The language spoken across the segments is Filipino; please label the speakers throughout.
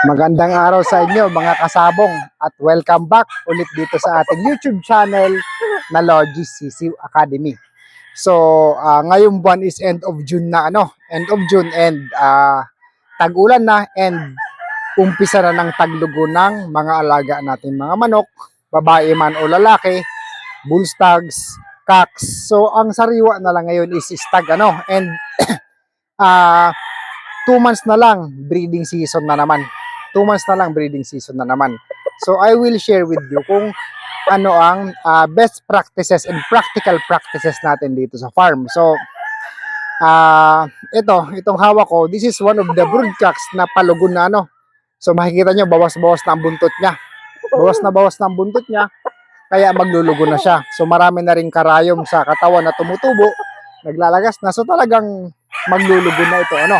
Speaker 1: Magandang araw sa inyo mga kasabong at welcome back ulit dito sa ating YouTube channel na Logi CC Academy. So, ah, ngayong buwan is end of June na ano, end of June and ah, tag-ulan na and umpisa na ng taglugo ng mga alaga natin mga manok, babae man o lalaki, bull stags, cocks. So, ang sariwa na lang ngayon is stag ano and ah two months na lang breeding season na naman two months na lang breeding season na naman. So I will share with you kung ano ang ah, best practices and practical practices natin dito sa farm. So ah ito, itong hawak ko, this is one of the broodcocks na palugon na ano. So makikita nyo, bawas-bawas na ang buntot niya. Bawas na bawas na ang buntot niya, kaya maglulugo na siya. So marami na rin karayom sa katawan na tumutubo, naglalagas na. So talagang maglulugo na ito, ano.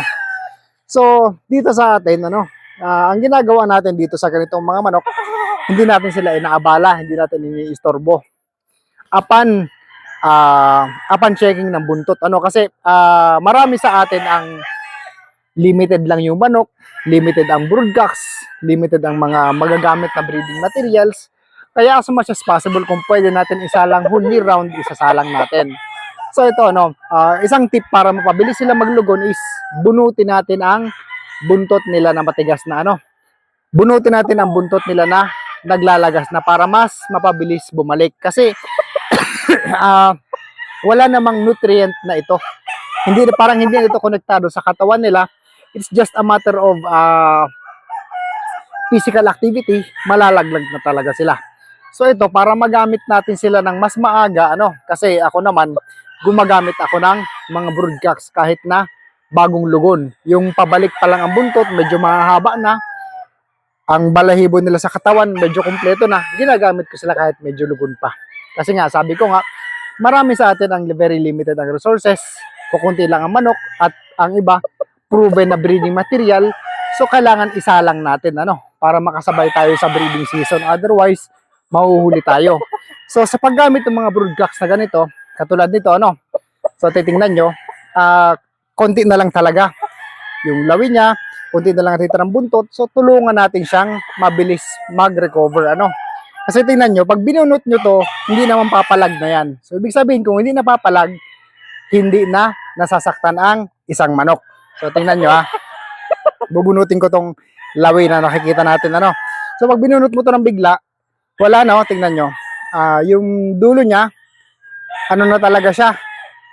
Speaker 1: So dito sa atin, ano, Ah, ang ginagawa natin dito sa ganitong mga manok, hindi natin sila inaabala, hindi natin iniistorbo. Apan ah apan checking ng buntot. Ano kasi ah, marami sa atin ang limited lang yung manok, limited ang broodcocks, limited ang mga magagamit na breeding materials. Kaya as much as possible kung pwede natin isalang huli round, isasalang natin. So ito no, ah, isang tip para mapabilis sila maglugon is bunutin natin ang buntot nila na matigas na ano. Bunutin natin ang buntot nila na naglalagas na para mas mapabilis bumalik. Kasi ah, wala namang nutrient na ito. Hindi parang hindi na ito konektado sa katawan nila. It's just a matter of ah, physical activity, malalaglag na talaga sila. So ito, para magamit natin sila ng mas maaga, ano, kasi ako naman, gumagamit ako ng mga broodcocks kahit na bagong lugon. Yung pabalik pa lang ang buntot, medyo mahaba na. Ang balahibo nila sa katawan, medyo kumpleto na. Ginagamit ko sila kahit medyo lugon pa. Kasi nga, sabi ko nga, marami sa atin ang very limited ang resources. Kukunti lang ang manok at ang iba, proven na breeding material. So, kailangan isa lang natin, ano, para makasabay tayo sa breeding season. Otherwise, mahuhuli tayo. So, sa paggamit ng mga broodcocks na ganito, katulad nito, ano, so titingnan nyo, ah, konti na lang talaga yung lawi niya, konti na lang natitira ng buntot. So tulungan natin siyang mabilis mag-recover ano. Kasi tingnan nyo, pag binunot nyo to, hindi naman papalag na yan. So ibig sabihin kung hindi napapalag, hindi na nasasaktan ang isang manok. So tingnan nyo ha. Bubunutin ko tong lawi na nakikita natin ano. So pag binunot mo to ng bigla, wala na oh, tingnan nyo. Ah, yung dulo niya, ano na talaga siya,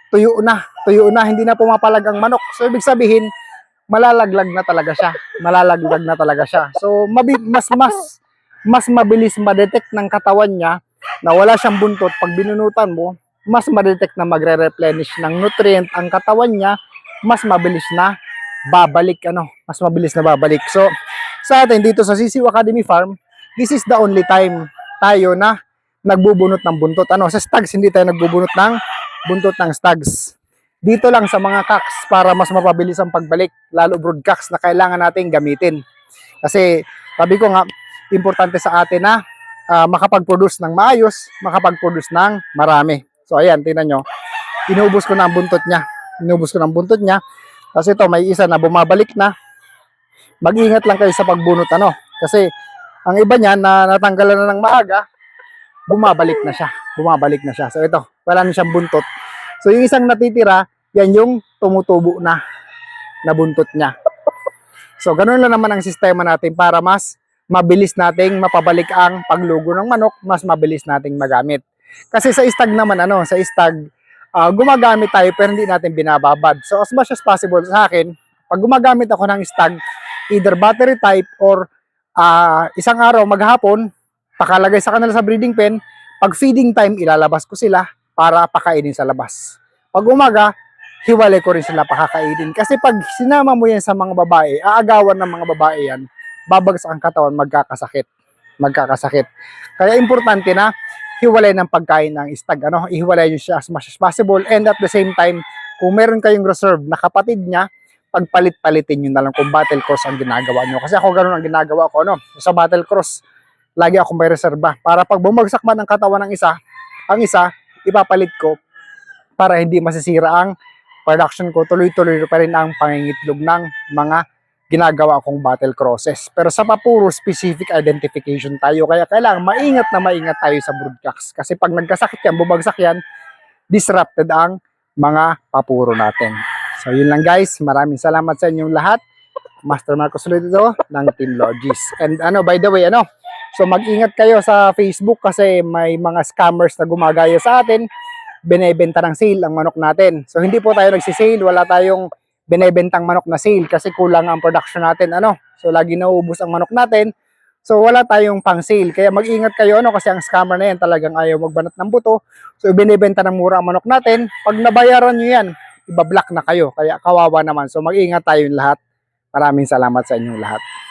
Speaker 1: tuyo na, tuyo na, hindi na pumapalag ang manok. So, ibig sabihin, malalaglag na talaga siya. Malalaglag na talaga siya. So, mabi- mas, mas, mas mabilis ma-detect ng katawan niya na wala siyang buntot. Pag binunutan mo, mas ma-detect na magre-replenish ng nutrient ang katawan niya, mas mabilis na babalik, ano, mas mabilis na babalik. So, sa atin dito sa Sisiw Academy Farm, this is the only time tayo na nagbubunot ng buntot. Ano, sa stags, hindi tayo nagbubunot ng buntot ng stags. Dito lang sa mga cocks para mas mapabilis ang pagbalik, lalo broodcocks na kailangan natin gamitin. Kasi sabi ko nga, importante sa atin na ah, makapag-produce ng maayos, makapag-produce ng marami. So ayan, tingnan nyo. Inubos ko na ang buntot niya. Inubos ko na ang buntot niya. Kasi ito, may isa na bumabalik na. Mag-ingat lang kayo sa pagbunot ano. Kasi ang iba niya na natanggalan na ng maaga, bumabalik na siya. Bumabalik na siya. So ito, wala na siyang buntot. So yung isang natitira, yan yung tumutubo na na buntot niya. So ganun lang naman ang sistema natin para mas mabilis nating mapabalik ang paglugo ng manok, mas mabilis nating magamit. Kasi sa istag naman ano, sa istag ah, gumagamit tayo pero hindi natin binababad. So as much as possible sa akin, pag gumagamit ako ng stag, either battery type or ah, isang araw maghapon, pakalagay sa kanila sa breeding pen, pag feeding time, ilalabas ko sila para pakainin sa labas. Pag umaga, hiwalay ko rin sila pakakainin. Kasi pag sinama mo yan sa mga babae, aagawan ng mga babae yan, babagsak ang katawan, magkakasakit. Magkakasakit. Kaya importante na hiwalay ng pagkain ng istag. Ano? Ihiwalay nyo siya as much as possible. And at the same time, kung meron kayong reserve na kapatid niya, pagpalit-palitin nyo na lang kung battle cross ang ginagawa nyo. Kasi ako ganun ang ginagawa ko. No? Sa battle cross, lagi akong may reserba. Para pag bumagsak man ang katawan ng isa, ang isa, ipapalit ko para hindi masisira ang production ko. Tuloy-tuloy pa rin ang pangingitlog ng mga ginagawa kong battle crosses. Pero sa papuro, specific identification tayo. Kaya kailangan maingat na maingat tayo sa broadcast. Kasi pag nagkasakit yan, bumagsak yan, disrupted ang mga papuro natin. So yun lang guys, maraming salamat sa inyong lahat. Master Marcos ulit ito ng Team Logis. And ano, by the way, ano, so mag-ingat kayo sa Facebook kasi may mga scammers na gumagaya sa atin. Binebenta ng sale ang manok natin. So hindi po tayo nagsisale, wala tayong binebentang manok na sale kasi kulang ang production natin. Ano? So lagi nauubos ang manok natin. So wala tayong pang sale. Kaya mag-ingat kayo ano kasi ang scammer na yan talagang ayaw magbanat ng buto. So binebenta ng mura ang manok natin. Pag nabayaran nyo yan, ibablock na kayo. Kaya kawawa naman. So mag-ingat tayong lahat. Maraming salamat sa inyong lahat.